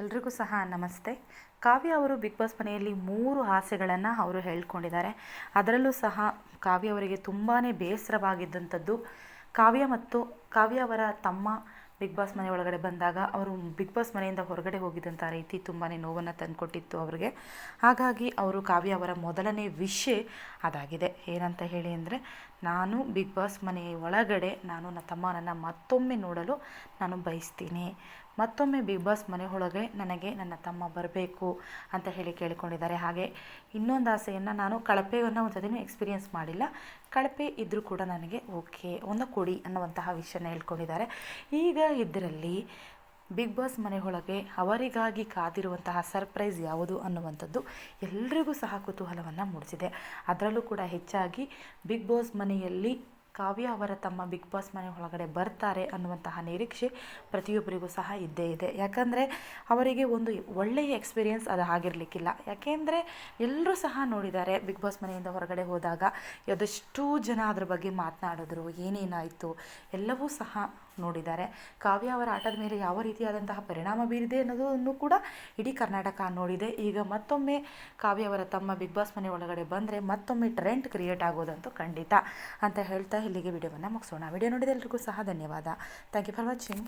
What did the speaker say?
ಎಲ್ರಿಗೂ ಸಹ ನಮಸ್ತೆ. ಕಾವ್ಯ ಅವರು ಬಿಗ್ ಬಾಸ್ ಮನೆಯಲ್ಲಿ ಮೂರು ಆಸೆಗಳನ್ನು ಅವರು ಹೇಳ್ಕೊಂಡಿದ್ದಾರೆ. ಅದರಲ್ಲೂ ಸಹ ಕಾವ್ಯ ಅವರಿಗೆ ತುಂಬಾ ಬೇಸರವಾಗಿದ್ದಂಥದ್ದು ಕಾವ್ಯ ಮತ್ತು ಕಾವ್ಯ ಅವರ ತಮ್ಮ ಬಿಗ್ ಬಾಸ್ ಮನೆ ಒಳಗಡೆ ಬಂದಾಗ ಅವರು ಬಿಗ್ ಬಾಸ್ ಮನೆಯಿಂದ ಹೊರಗಡೆ ಹೋಗಿದ್ದಂಥ ರೀತಿ ತುಂಬಾ ನೋವನ್ನು ತಂದುಕೊಟ್ಟಿತ್ತು ಅವರಿಗೆ. ಹಾಗಾಗಿ ಅವರು ಕಾವ್ಯ ಅವರ ಮೊದಲನೇ ವಿಷಯ ಅದಾಗಿದೆ. ಏನಂತ ಹೇಳಿ ಅಂದರೆ ನಾನು ಬಿಗ್ ಬಾಸ್ ಮನೆಯ ಒಳಗಡೆ ನಾನು ನನ್ನ ತಮ್ಮನನ್ನು ಮತ್ತೊಮ್ಮೆ ನೋಡಲು ನಾನು ಬಯಸ್ತೀನಿ. ಮತ್ತೊಮ್ಮೆ ಬಿಗ್ ಬಾಸ್ ಮನೆ ಒಳಗೆ ನನಗೆ ನನ್ನ ತಮ್ಮ ಬರಬೇಕು ಅಂತ ಹೇಳಿ ಕೇಳಿಕೊಂಡಿದ್ದಾರೆ. ಹಾಗೆ ಇನ್ನೊಂದು ಆಸೆಯನ್ನು ನಾನು ಕಳಪೆಯನ್ನು ಒಂದು ಸತಿನೂ ಎಕ್ಸ್ಪೀರಿಯೆನ್ಸ್ ಮಾಡಿಲ್ಲ. ಕಳಪೆ ಇದ್ದರೂ ಕೂಡ ನನಗೆ ಓಕೆ ಒಂದು ಕೊಡಿ ಅನ್ನುವಂತಹ ವಿಷಯನ ಹೇಳ್ಕೊಂಡಿದ್ದಾರೆ. ಈಗ ಇದರಲ್ಲಿ ಬಿಗ್ ಬಾಸ್ ಮನೆಯೊಳಗೆ ಅವರಿಗಾಗಿ ಕಾದಿರುವಂತಹ ಸರ್ಪ್ರೈಸ್ ಯಾವುದು ಅನ್ನುವಂಥದ್ದು ಎಲ್ರಿಗೂ ಸಹ ಕುತೂಹಲವನ್ನು ಮೂಡಿಸಿದೆ. ಅದರಲ್ಲೂ ಕೂಡ ಹೆಚ್ಚಾಗಿ ಬಿಗ್ ಬಾಸ್ ಮನೆಯಲ್ಲಿ ಕಾವ್ಯ ಅವರ ತಮ್ಮ ಬಿಗ್ ಬಾಸ್ ಮನೆ ಒಳಗಡೆ ಬರ್ತಾರೆ ಅನ್ನುವಂತಹ ನಿರೀಕ್ಷೆ ಪ್ರತಿಯೊಬ್ಬರಿಗೂ ಸಹ ಇದ್ದೇ ಇದೆ. ಯಾಕಂದರೆ ಅವರಿಗೆ ಒಂದು ಒಳ್ಳೆಯ ಎಕ್ಸ್ಪೀರಿಯೆನ್ಸ್ ಅದು ಆಗಿರಲಿಕ್ಕಿಲ್ಲ. ಯಾಕೆಂದರೆ ಎಲ್ಲರೂ ಸಹ ನೋಡಿದ್ದಾರೆ ಬಿಗ್ ಬಾಸ್ ಮನೆಯಿಂದ ಹೊರಗಡೆ ಹೋದಾಗ ಎದೆಷ್ಟು ಜನ ಅದ್ರ ಬಗ್ಗೆ ಮಾತನಾಡಿದ್ರು, ಏನೇನಾಯಿತು? ಎಲ್ಲವೂ ಸಹ ನೋಡಿದ್ದಾರೆ. ಕಾವ್ಯ ಅವರ ಆಟದ ಮೇಲೆ ಯಾವ ರೀತಿಯಾದಂತಹ ಪರಿಣಾಮ ಬೀರಿದೆ ಅನ್ನೋದನ್ನು ಕೂಡ ಇಡೀ ಕರ್ನಾಟಕ ನೋಡಿದೆ. ಈಗ ಮತ್ತೊಮ್ಮೆ ಕಾವ್ಯ ಅವರ ತಮ್ಮ ಬಿಗ್ ಬಾಸ್ ಮನೆ ಒಳಗಡೆ ಬಂದರೆ ಮತ್ತೊಮ್ಮೆ ಟ್ರೆಂಡ್ ಕ್ರಿಯೇಟ್ ಆಗೋದಂತೂ ಖಂಡಿತ. ಅಂತ ಹೇಳ್ತಾ ಇಲ್ಲಿಗೆ ವಿಡಿಯೋವನ್ನು ಮುಗಿಸೋಣ. ವಿಡಿಯೋ ನೋಡಿದ ಎಲ್ರಿಗೂ ಸಹ ಧನ್ಯವಾದ. Thank you for watching